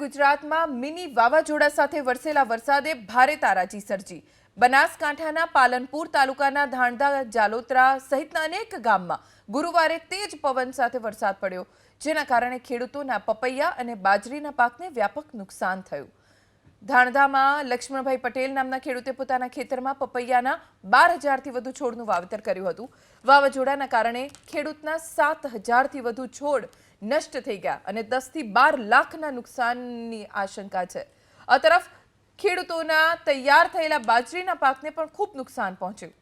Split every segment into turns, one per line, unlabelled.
ગુજરાતમાં મિની વાવાઝોડા સાથે વરસેલા વરસાદે ભારે તારાજી સર્જી. બનાસકાંઠાના પાલનપુર તાલુકાના ધાણધા, જાલોત્રા સહિતના અનેક ગામમાં ગુરુવારે તેજ પવન સાથે વરસાદ પડ્યો, જેના કારણે ખેડૂતોના પપૈયા અને બાજરીના પાકને વ્યાપક નુકસાન થયું. ધાણધામાં લક્ષ્મણભાઈ પટેલ નામના ખેડૂતે પોતાના ખેતરમાં પપૈયાના બાર હજારથી વધુ છોડનું વાવેતર કર્યું હતું. વાવાઝોડાના કારણે ખેડૂતના સાત હજારથી વધુ છોડ નષ્ટ થઈ ગયા અને દસથી બાર લાખના નુકસાનની આશંકા છે. આ તરફ ખેડૂતોના તૈયાર થયેલા બાજરીના પાકને પણ ખૂબ નુકસાન પહોંચ્યું.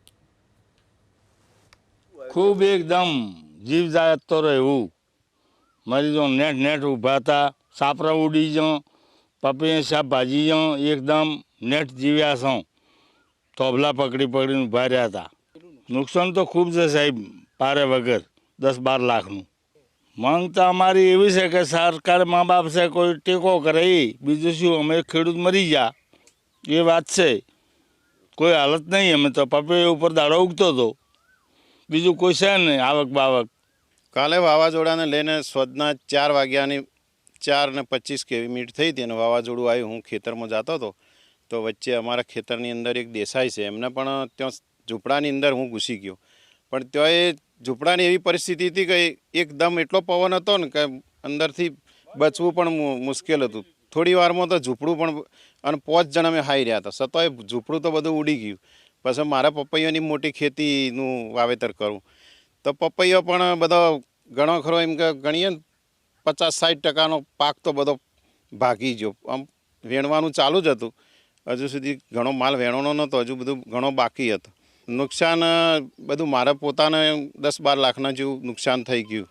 ખૂબ એકદમ જીવ જાત તો રહેવું. મરીજો નેટ નેટ ઊભા હતા, સાપરા ઉડી જાઉં પપૈયા શાકભાજી જાઉં એકદમ નેટ જીવ્યા છો. તોબલા પકડી પકડીને ઊભા રહ્યા હતા. નુકસાન તો ખૂબ છે સાહેબ, પારે વગર, દસ બાર લાખનું. માંગ તો અમારી એવી છે કે સરકાર મા બાપ છે કોઈ ટેકો કરે બીજું શું, અમે ખેડૂત મરી ગયા એ વાત છે. કોઈ હાલત નહીં, અમે તો પપૈયા ઉપર દાડો ઉગતો હતો બીજું કોઈ છે નહીં, આવક બાવક.
કાલે વાવાઝોડાને લઈને સોદના ચાર વાગ્યાની ચાર ને પચીસ કેવી મિનિટ થઈ હતી અને વાવાઝોડું આવ્યું. હું ખેતરમાં જતો હતો. તો વચ્ચે અમારા ખેતરની અંદર એક દેસાઈ છે. એમને પણ ત્યાં ઝૂંપડાની અંદર હું ઘૂસી ગયો. પણ ત્યાં એ ઝૂંપડાની એવી પરિસ્થિતિ હતી કે એકદમ એટલો પવન હતો ને કે અંદરથી બચવું પણ મુશ્કેલ હતું. થોડી વારમાં તો ઝૂંપડું પણ અને પાંચ જણા અમે હાઈ રહ્યા હતા. છતાંય ઝૂંપડું તો બધું ઉડી ગયું. પછી મારા પપૈયાની મોટી ખેતીનું વાવેતર કરું. તો પપૈયો પણ બધો ઘણો ખરો એમ કે ગણીએ ને પચાસ સાઠ ટકાનો પાક તો બધો ભાગી ગયો. આમ વેણવાનું ચાલુ જ હતું. હજુ સુધી ઘણો માલ વેણવાનો નહોતો. હજુ બધું ઘણો બાકી હતો. નુકસાન બધું મારા પોતાને દસ બાર લાખના જેવું નુકસાન થઈ ગયું.